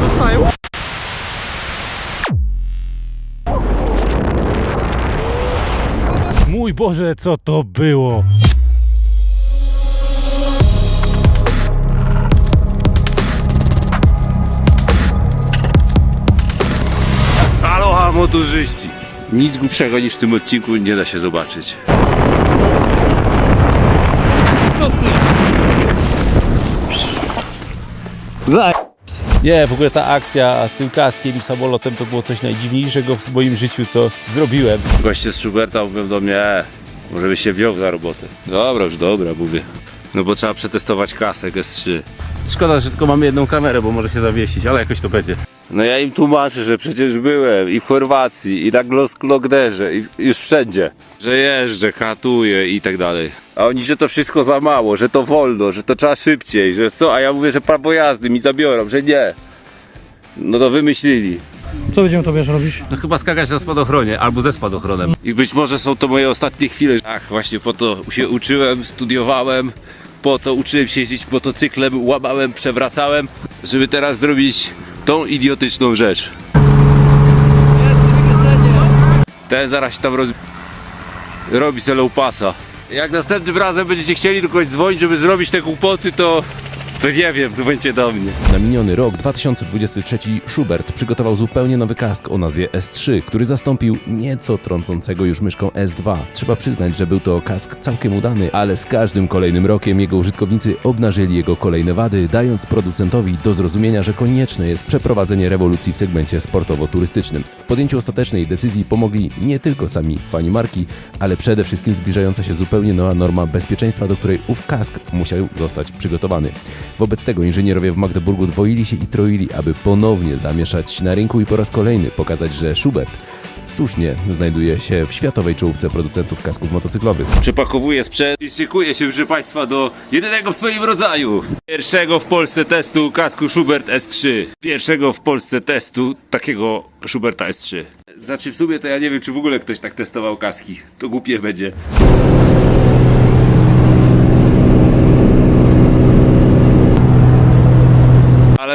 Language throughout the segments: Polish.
zostają. Mój Boże, co to było? Aloha motorzyści! Nic głupszego niż w tym odcinku nie da się zobaczyć. Nie, w ogóle ta akcja z tym kaskiem i samolotem to było coś najdziwniejszego w moim życiu, co zrobiłem. Goście z Schuberta mówią do mnie, e, może byś się wziął za robotę. Dobra, już dobra, mówię. No bo trzeba przetestować kasę S3. Szkoda, że tylko mamy jedną kamerę, bo może się zawiesić, ale jakoś to będzie. No ja im tłumaczę, że przecież byłem i w Chorwacji, i na Glosklogderze, i już wszędzie. Że jeżdżę, katuję i tak dalej. A oni, że to wszystko za mało, że to wolno, że to trzeba szybciej, że co? A ja mówię, że prawo jazdy mi zabiorą, że nie. No to wymyślili. Co będziemy tobie robić? No chyba skakać na spadochronie, albo ze spadochronem. I być może są to moje ostatnie chwile. Ach, właśnie po to się uczyłem, studiowałem, po to uczyłem się jeździć motocyklem, łamałem, przewracałem, żeby teraz zrobić tą idiotyczną rzecz. Ten zaraz się tam roz... robi sobie low passa. Jak następnym razem będziecie chcieli do kogoś dzwonić, żeby zrobić te kłopoty, to... to nie wiem, dzwońcie do mnie. Na miniony rok 2023 Schubert przygotował zupełnie nowy kask o nazwie S3, który zastąpił nieco trącącego już myszką S2. Trzeba przyznać, że był to kask całkiem udany, ale z każdym kolejnym rokiem jego użytkownicy obnażyli jego kolejne wady, dając producentowi do zrozumienia, że konieczne jest przeprowadzenie rewolucji w segmencie sportowo-turystycznym. W podjęciu ostatecznej decyzji pomogli nie tylko sami fani marki, ale przede wszystkim zbliżająca się zupełnie nowa norma bezpieczeństwa, do której ów kask musiał zostać przygotowany. Wobec tego inżynierowie w Magdeburgu dwoili się i troili, aby ponownie zamieszać na rynku i po raz kolejny pokazać, że Schubert słusznie znajduje się w światowej czołówce producentów kasków motocyklowych. Przepakowuję sprzęt i szykuję się, proszę Państwa, do jedynego w swoim rodzaju. Pierwszego w Polsce testu kasku Schubert S3. Pierwszego w Polsce testu takiego Schuberta S3. Znaczy w sumie to ja nie wiem, czy w ogóle ktoś tak testował kaski. To głupie będzie.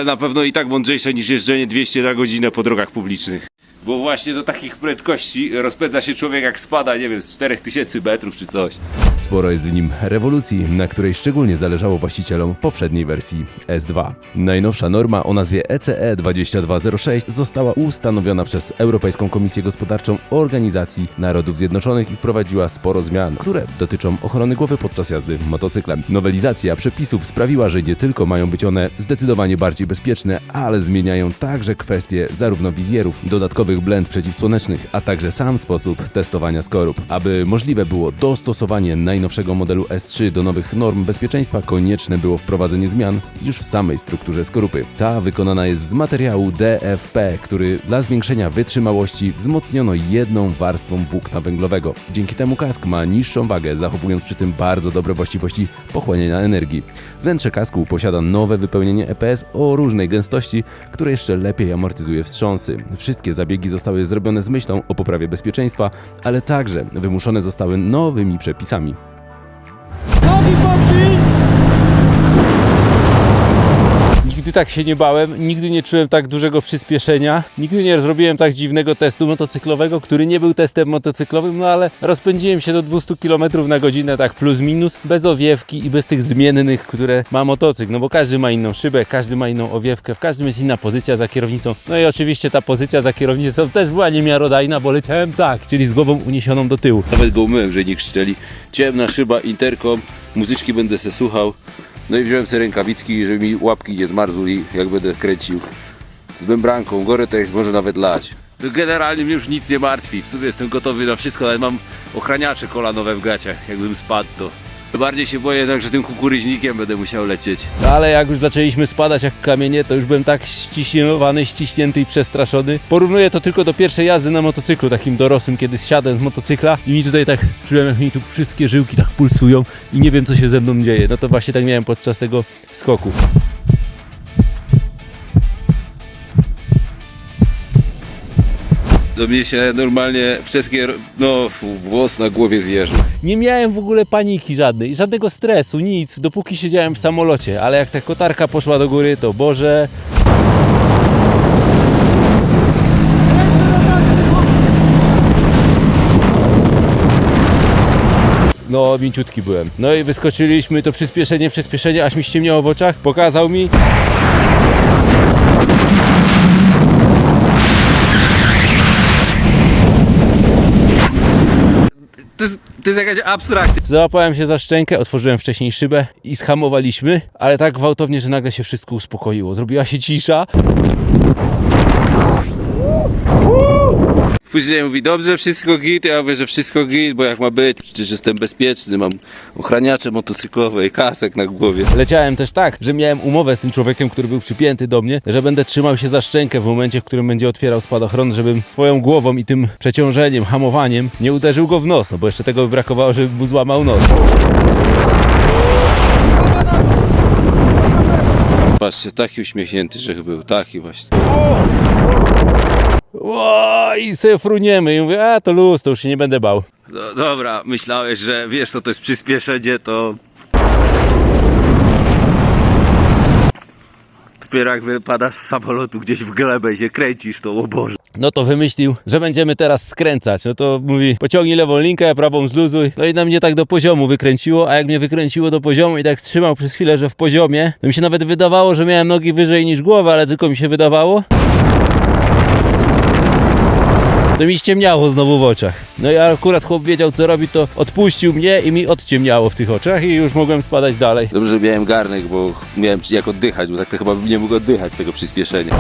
Na pewno i tak mądrzejsze niż jeżdżenie 200 na godzinę po drogach publicznych. Bo właśnie do takich prędkości rozpędza się człowiek jak spada, nie wiem, z 4000 metrów czy coś. Sporo jest w nim rewolucji, na której szczególnie zależało właścicielom poprzedniej wersji S2. Najnowsza norma o nazwie E ECE 2206 została ustanowiona przez Europejską Komisję Gospodarczą Organizacji Narodów Zjednoczonych i wprowadziła sporo zmian, które dotyczą ochrony głowy podczas jazdy motocyklem. Nowelizacja przepisów sprawiła, że nie tylko mają być one zdecydowanie bardziej bezpieczne, ale zmieniają także kwestie zarówno wizjerów, dodatkowych blend przeciwsłonecznych, a także sam sposób testowania skorup. Aby możliwe było dostosowanie najnowszego modelu S3 do nowych norm bezpieczeństwa, konieczne było wprowadzenie zmian już w samej strukturze skorupy. Ta wykonana jest z materiału DFP, który dla zwiększenia wytrzymałości wzmocniono jedną warstwą włókna węglowego. Dzięki temu kask ma niższą wagę, zachowując przy tym bardzo dobre właściwości pochłaniania energii. Wnętrze kasku posiada nowe wypełnienie EPS o różnej gęstości, które jeszcze lepiej amortyzuje wstrząsy. Wszystkie zabiegi zostały zrobione z myślą o poprawie bezpieczeństwa, ale także wymuszone zostały nowymi przepisami. Nogi boki! Nigdy tak się nie bałem, nigdy nie czułem tak dużego przyspieszenia, nigdy nie zrobiłem tak dziwnego testu motocyklowego, który nie był testem motocyklowym, no ale rozpędziłem się do 200 km na godzinę, tak plus minus, bez owiewki i bez tych zmiennych, które ma motocykl, no bo każdy ma inną szybę, każdy ma inną owiewkę, w każdym jest inna pozycja za kierownicą, no i oczywiście ta pozycja za kierownicą też była niemiarodajna, bo leciałem tak, czyli z głową uniesioną do tyłu. Nawet go umyłem, że nie krzyczeli. Ciemna szyba, interkom, muzyczki będę se słuchał. No i wziąłem sobie rękawiczki, żeby mi łapki nie zmarzły, jak będę kręcił. Z membranką, gorę to jest może nawet lać. To generalnie mnie już nic nie martwi. W sumie jestem gotowy na wszystko, ale mam ochraniacze kolanowe w gaciach. Jakbym spadł, to bardziej się boję jednak, że tym kukuryźnikiem będę musiał lecieć. No ale jak już zaczęliśmy spadać jak kamienie, to już byłem tak ściśniony, ściśnięty i przestraszony. Porównuję to tylko do pierwszej jazdy na motocyklu, takim dorosłym, kiedy zsiadłem z motocykla i mi tutaj tak czułem, jak mi tu wszystkie żyłki tak pulsują i nie wiem, co się ze mną dzieje. No to właśnie tak miałem podczas tego skoku. to mnie się normalnie wszystkie, no włos na głowie zjeżdża. Nie miałem w ogóle paniki żadnej, żadnego stresu, nic, dopóki siedziałem w samolocie, ale jak ta kotarka poszła do góry, to Boże... No, mięciutki byłem. No i wyskoczyliśmy, to przyspieszenie, przyspieszenie, aż mi ściemniało w oczach. Pokazał mi... To, to jest jakaś abstrakcja. Załapałem się za szczękę, otworzyłem wcześniej szybę i schamowaliśmy, ale tak gwałtownie, że nagle się wszystko uspokoiło. Zrobiła się cisza. Później mówi, dobrze, wszystko git, ja mówię, że wszystko git, bo jak ma być, przecież jestem bezpieczny, mam ochraniacze motocyklowe i kasek na głowie. Leciałem też tak, że miałem umowę z tym człowiekiem, który był przypięty do mnie, że będę trzymał się za szczękę w momencie, w którym będzie otwierał spadochron, żebym swoją głową i tym przeciążeniem, hamowaniem nie uderzył go w nos, no bo jeszcze tego by brakowało, żeby mu złamał nos. Patrzcie, taki uśmiechnięty, że był, taki właśnie. Ło, I sobie fruniemy i mówię, a to luz, to już się nie będę bał. No, dobra, myślałeś, że wiesz, co to jest przyspieszenie, to... Dopiero jak wypadasz z samolotu gdzieś w glebę i się kręcisz, to o Boże. No to wymyślił, że będziemy teraz skręcać. No to mówi, pociągnij lewą linkę, prawą zluzuj. No i na mnie tak do poziomu wykręciło, a jak mnie wykręciło do poziomu i tak trzymał przez chwilę, że w poziomie, to mi się nawet wydawało, że miałem nogi wyżej niż głowa, ale tylko mi się wydawało. To mi ściemniało znowu w oczach. No i akurat chłop wiedział co robi, to odpuścił mnie i mi odciemniało w tych oczach i już mogłem spadać dalej. Dobrze, że miałem garnek, bo miałem jak oddychać, bo tak to chyba nie mógł oddychać z tego przyspieszenia.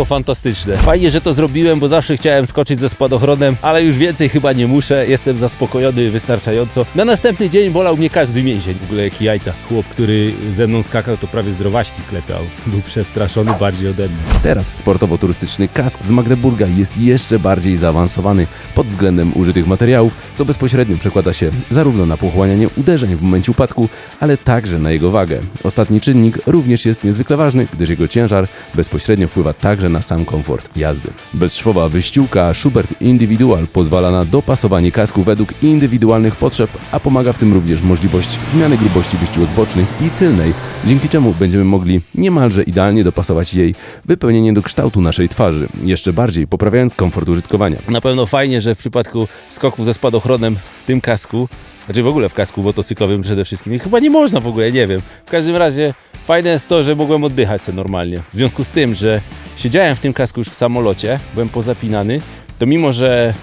Było fantastyczne. Fajnie, że to zrobiłem, bo zawsze chciałem skoczyć ze spadochronem, ale już więcej chyba nie muszę. Jestem zaspokojony wystarczająco. Na następny dzień bolał mnie każdy mięsień. W ogóle jaki jajca. Chłop, który ze mną skakał, to prawie zdrowaśki klepał. Był przestraszony bardziej ode mnie. Teraz sportowo-turystyczny kask z Magdeburga jest jeszcze bardziej zaawansowany pod względem użytych materiałów, co bezpośrednio przekłada się zarówno na pochłanianie uderzeń w momencie upadku, ale także na jego wagę. Ostatni czynnik również jest niezwykle ważny, gdyż jego ciężar bezpośrednio wpływa także na sam komfort jazdy. Bezszwowa wyściółka Schubert Individual pozwala na dopasowanie kasku według indywidualnych potrzeb, a pomaga w tym również możliwość zmiany grubości wyściółek bocznych i tylnej, dzięki czemu będziemy mogli niemalże idealnie dopasować jej wypełnienie do kształtu naszej twarzy, jeszcze bardziej poprawiając komfort użytkowania. Na pewno fajnie, że w przypadku skoków ze spadochronem w tym kasku, znaczy w ogóle w kasku motocyklowym przede wszystkim, chyba nie można w ogóle, nie wiem. W każdym razie fajne jest to, że mogłem oddychać sobie normalnie. W związku z tym, że siedziałem w tym kasku już w samolocie, byłem pozapinany, to mimo, że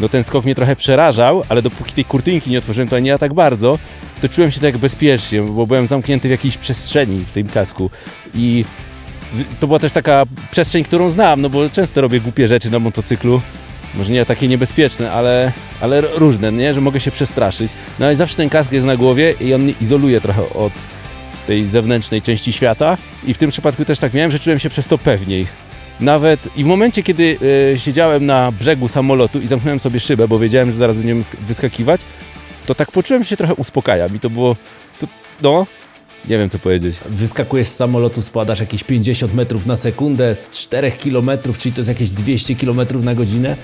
no ten skok mnie trochę przerażał, ale dopóki tej kurtynki nie otworzyłem, to nie ja tak bardzo, to czułem się tak bezpiecznie, bo byłem zamknięty w jakiejś przestrzeni w tym kasku i to była też taka przestrzeń, którą znam, no bo często robię głupie rzeczy na motocyklu, może nie takie niebezpieczne, ale, ale różne, nie? Że mogę się przestraszyć. No ale zawsze ten kask jest na głowie i on mnie izoluje trochę od tej zewnętrznej części świata i w tym przypadku też tak miałem, że czułem się przez to pewniej. Nawet i w momencie, kiedy e, siedziałem na brzegu samolotu i zamknąłem sobie szybę, bo wiedziałem, że zaraz będziemy sk- wyskakiwać, to tak poczułem się trochę uspokajam i to było, to, no, nie wiem co powiedzieć. Wyskakujesz z samolotu, spadasz jakieś 50 metrów na sekundę z 4 km, czyli to jest jakieś 200 km na godzinę.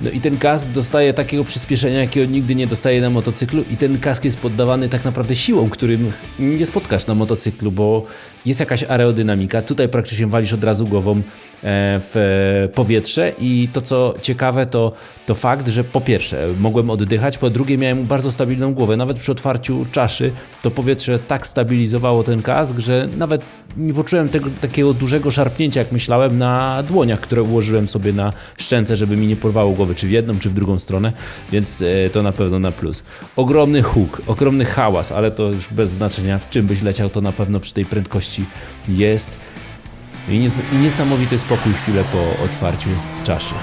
No i ten kask dostaje takiego przyspieszenia, jakiego nigdy nie dostaje na motocyklu i ten kask jest poddawany tak naprawdę siłą, którym nie spotkasz na motocyklu, bo jest jakaś aerodynamika. Tutaj praktycznie walisz od razu głową e, w powietrze i to co ciekawe to, to fakt, że po pierwsze mogłem oddychać, po drugie miałem bardzo stabilną głowę. Nawet przy otwarciu czaszy to powietrze tak stabilizowało ten kask, że nawet nie poczułem tego takiego dużego szarpnięcia, jak myślałem, na dłoniach, które ułożyłem sobie na szczęce, żeby mi nie porwało głowy, czy w jedną, czy w drugą stronę, więc e, to na pewno na plus. Ogromny huk, ogromny hałas, ale to już bez znaczenia, w czym byś leciał, to na pewno przy tej prędkości jest. I nies- i niesamowity spokój chwilę po otwarciu czaszy.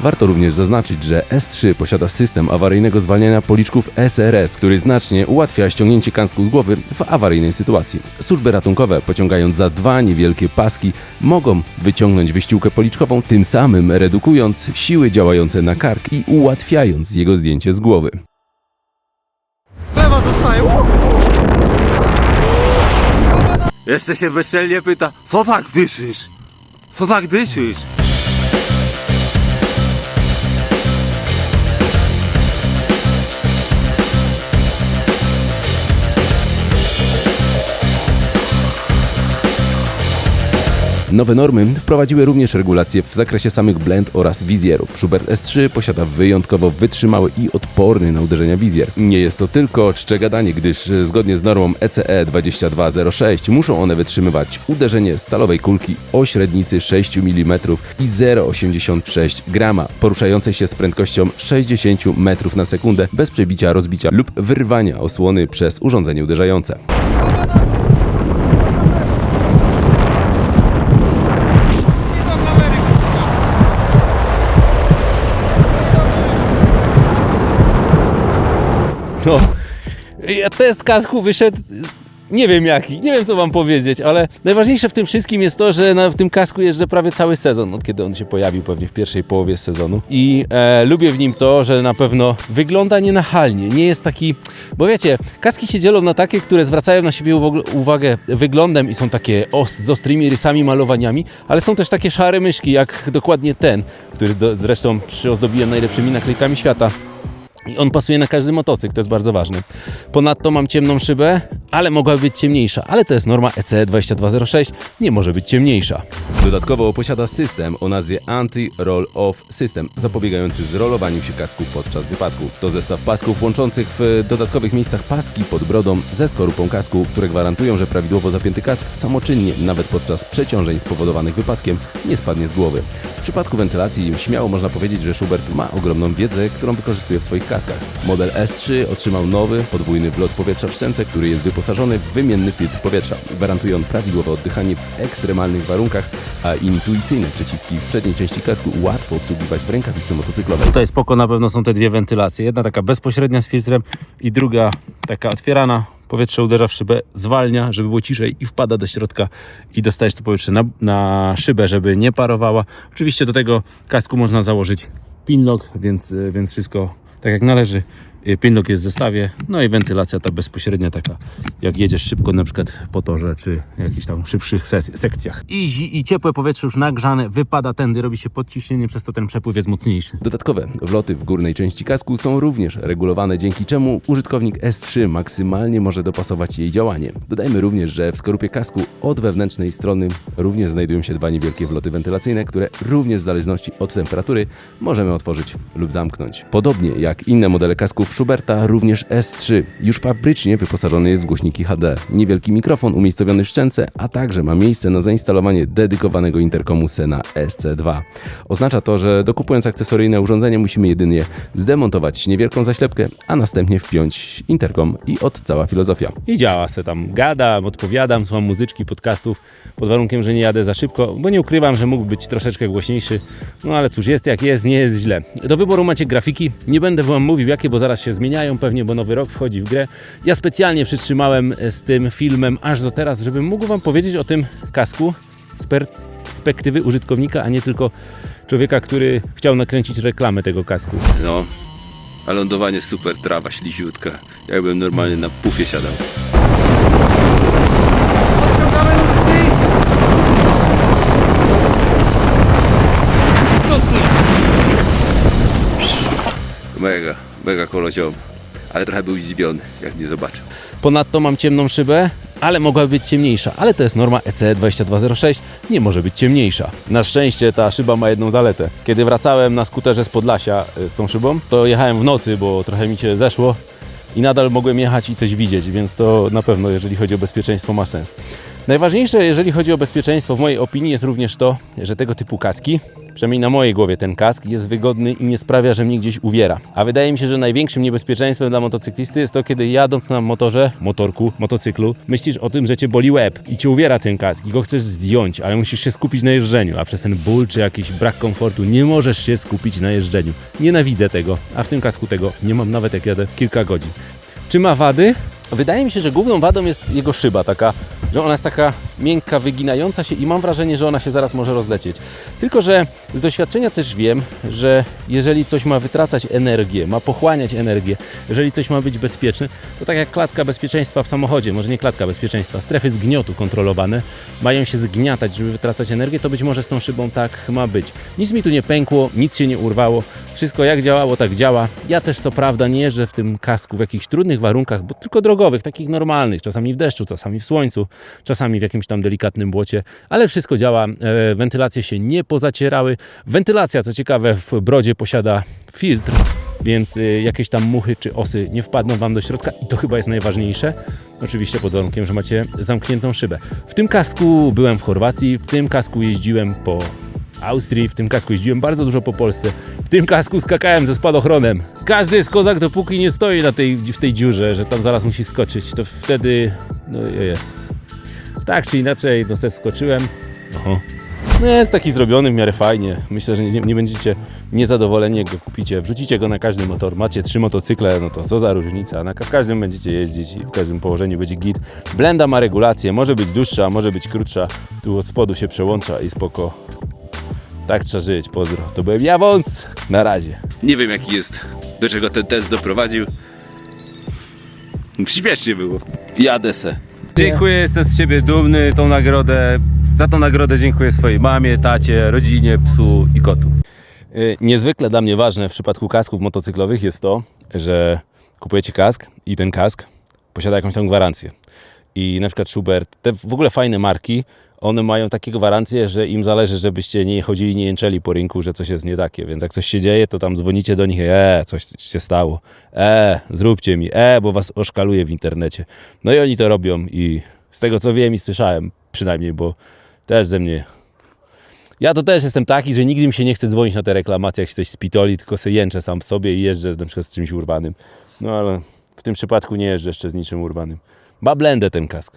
Warto również zaznaczyć, że S3 posiada system awaryjnego zwalniania policzków SRS, który znacznie ułatwia ściągnięcie kasku z głowy w awaryjnej sytuacji. Służby ratunkowe, pociągając za dwa niewielkie paski, mogą wyciągnąć wyściółkę policzkową, tym samym redukując siły działające na kark i ułatwiając jego zdjęcie z głowy. Lewa zostaje. Jeszcze się bezczelnie pyta, co tak dyszysz? Co tak dyszysz? Nowe normy wprowadziły również regulacje w zakresie samych blend oraz wizjerów. Schubert S3 posiada wyjątkowo wytrzymały i odporny na uderzenia wizjer. Nie jest to tylko czcze gadanie, gdyż e, zgodnie z normą E ECE 2206 muszą one wytrzymywać uderzenie stalowej kulki o średnicy 6 mm i 0,86 grama, poruszającej się z prędkością 60 metrów na sekundę bez przebicia, rozbicia lub wyrwania osłony przez urządzenie uderzające. No, test kasku wyszedł. Nie wiem jaki, nie wiem co wam powiedzieć, ale najważniejsze w tym wszystkim jest to, że na, w tym kasku jeżdżę prawie cały sezon, od kiedy on się pojawił, pewnie w pierwszej połowie sezonu. I e, lubię w nim to, że na pewno wygląda nienachalnie, nie jest taki. Bo wiecie, kaski się dzielą na takie, które zwracają na siebie uwag- uwagę wyglądem i są takie os, z ostrymi rysami, malowaniami, ale są też takie szare myszki, jak dokładnie ten, który zdo- zresztą przyozdobiłem najlepszymi naklejkami świata. I on pasuje na każdy motocykl, to jest bardzo ważne. Ponadto mam ciemną szybę, ale mogłaby być ciemniejsza, ale to jest norma ECE 2206, nie może być ciemniejsza. Dodatkowo posiada system o nazwie Anti-Roll-Off System, zapobiegający zrolowaniu się kasku podczas wypadku. To zestaw pasków łączących w dodatkowych miejscach paski pod brodą ze skorupą kasku, które gwarantują, że prawidłowo zapięty kask samoczynnie, nawet podczas przeciążeń spowodowanych wypadkiem, nie spadnie z głowy. Przypadku wentylacji śmiało można powiedzieć, że Schubert ma ogromną wiedzę, którą wykorzystuje w swoich kaskach. Model S3 otrzymał nowy, podwójny wlot powietrza w szczęce, który jest wyposażony w wymienny filtr powietrza. Gwarantuje on prawidłowe oddychanie w ekstremalnych warunkach, a intuicyjne przyciski w przedniej części kasku łatwo obsługiwać w rękawicy motocyklowej. Tutaj spoko na pewno są te dwie wentylacje. Jedna taka bezpośrednia z filtrem i druga taka otwierana. Powietrze uderza w szybę, zwalnia, żeby było ciszej i wpada do środka i dostajesz to powietrze na, na szybę, żeby nie parowała. Oczywiście do tego kasku można założyć pinlock, więc, y, więc wszystko tak jak należy. Y, Pinlock jest w zestawie, no i wentylacja ta bezpośrednia taka, jak jedziesz szybko na przykład po torze, czy jakichś tam szybszych sek- sekcjach. I, I ciepłe powietrze już nagrzane wypada tędy, robi się podciśnienie, przez to ten przepływ jest mocniejszy. Dodatkowe wloty w górnej części kasku są również regulowane, dzięki czemu użytkownik S3 maksymalnie może dopasować jej działanie. Dodajmy również, że w skorupie kasku od wewnętrznej strony również znajdują się dwa niewielkie wloty wentylacyjne, które również w zależności od temperatury możemy otworzyć lub zamknąć. Podobnie jak inne modele kasków Schuberta, również S3 już fabrycznie wyposażony jest w głośniki HD. Niewielki mikrofon umiejscowiony w szczęce, a także ma miejsce na zainstalowanie dedykowanego interkomu Sena SC2. Oznacza to, że dokupując akcesoryjne urządzenie musimy jedynie zdemontować niewielką zaślepkę, a następnie wpiąć interkom i od cała filozofia. I działa se tam, gadam, odpowiadam, słucham muzyczki, podcastów, pod warunkiem, że nie jadę za szybko, bo nie ukrywam, że mógł być troszeczkę głośniejszy, no ale cóż, jest jak jest, nie jest źle. Do wyboru macie grafiki, nie będę wam mówił jakie, bo zaraz się zmieniają pewnie, bo nowy rok wchodzi w grę. Ja specjalnie przytrzymałem z tym filmem aż do teraz, żebym mógł wam powiedzieć o tym kasku z perspektywy użytkownika, a nie tylko człowieka, który chciał nakręcić reklamę tego kasku. No, a lądowanie super, trawa śliziutka. Jakbym normalnie na pufie siadał. Mega, mega kolociom. Ale trochę był zdziwiony, jak mnie zobaczył. Ponadto mam ciemną szybę, ale mogłaby być ciemniejsza. Ale to jest norma E ECE 2206, nie może być ciemniejsza. Na szczęście ta szyba ma jedną zaletę. Kiedy wracałem na skuterze z Podlasia y, z tą szybą, to jechałem w nocy, bo trochę mi się zeszło i nadal mogłem jechać i coś widzieć, więc to na pewno, jeżeli chodzi o bezpieczeństwo, ma sens. Najważniejsze, jeżeli chodzi o bezpieczeństwo, w mojej opinii, jest również to, że tego typu kaski, przynajmniej na mojej głowie ten kask, jest wygodny i nie sprawia, że mnie gdzieś uwiera. A wydaje mi się, że największym niebezpieczeństwem dla motocyklisty jest to, kiedy jadąc na motorze, motorku, motocyklu, myślisz o tym, że cię boli łeb i cię uwiera ten kask i go chcesz zdjąć, ale musisz się skupić na jeżdżeniu, a przez ten ból czy jakiś brak komfortu nie możesz się skupić na jeżdżeniu. Nienawidzę tego, a w tym kasku tego nie mam nawet jak jadę kilka godzin. Czy ma wady? Wydaje mi się, że główną wadą jest jego szyba, taka, że ona jest taka miękka, wyginająca się i mam wrażenie, że ona się zaraz może rozlecieć. Tylko, że z doświadczenia też wiem, że jeżeli coś ma wytracać energię, ma pochłaniać energię, jeżeli coś ma być bezpieczne, to tak jak klatka bezpieczeństwa w samochodzie, może nie klatka bezpieczeństwa, strefy zgniotu kontrolowane mają się zgniatać, żeby wytracać energię, to być może z tą szybą tak ma być. Nic mi tu nie pękło, nic się nie urwało, wszystko jak działało, tak działa. Ja też co prawda nie jeżdżę w tym kasku w jakichś trudnych warunkach, bo tylko takich normalnych, czasami w deszczu, czasami w słońcu, czasami w jakimś tam delikatnym błocie, ale wszystko działa, e, wentylacje się nie pozacierały. Wentylacja, co ciekawe, w brodzie posiada filtr, więc e, jakieś tam muchy czy osy nie wpadną Wam do środka i to chyba jest najważniejsze. Oczywiście pod warunkiem, że macie zamkniętą szybę. W tym kasku byłem w Chorwacji, w tym kasku jeździłem po Austrii, w tym kasku jeździłem bardzo dużo po Polsce, w tym kasku skakałem ze spadochronem. Każdy jest kozak, dopóki nie stoi na tej, w tej dziurze, że tam zaraz musi skoczyć, to wtedy, no jest. Tak czy inaczej, no też skoczyłem. Oho. No jest taki zrobiony w miarę fajnie. Myślę, że nie, nie będziecie niezadowoleni, jak go kupicie. Wrzucicie go na każdy motor. Macie trzy motocykle, no to co za różnica. Na w każdym będziecie jeździć i w każdym położeniu będzie git. Blenda ma regulację, może być dłuższa, może być krótsza. Tu od spodu się przełącza i spoko. Tak trzeba żyć, pozdro. To byłem ja wąs. Na razie. Nie wiem jaki jest, do czego ten test doprowadził. Śmiesznie było. Jadę se. Dziękuję, jestem z siebie dumny. Tą nagrodę, za tą nagrodę dziękuję swojej mamie, tacie, rodzinie, psu i kotu. Y, Niezwykle dla mnie ważne w przypadku kasków motocyklowych jest to, że kupujecie kask i ten kask posiada jakąś tam gwarancję. I na przykład Schubert, te w ogóle fajne marki, one mają takie gwarancje, że im zależy, żebyście nie chodzili, nie jęczeli po rynku, że coś jest nie takie. Więc jak coś się dzieje, to tam dzwonicie do nich, e, coś się stało, e, zróbcie mi, e, bo was oszkaluje w internecie. No i oni to robią i z tego co wiem i słyszałem przynajmniej, bo też ze mnie ja to też jestem taki, że nigdy mi się nie chce dzwonić na te reklamacje, jak się coś spitoli, tylko sobie jęczę sam w sobie i jeżdżę na przykład z czymś urwanym. No ale w tym przypadku nie jeżdżę jeszcze z niczym urwanym. Ma blendę ten kask.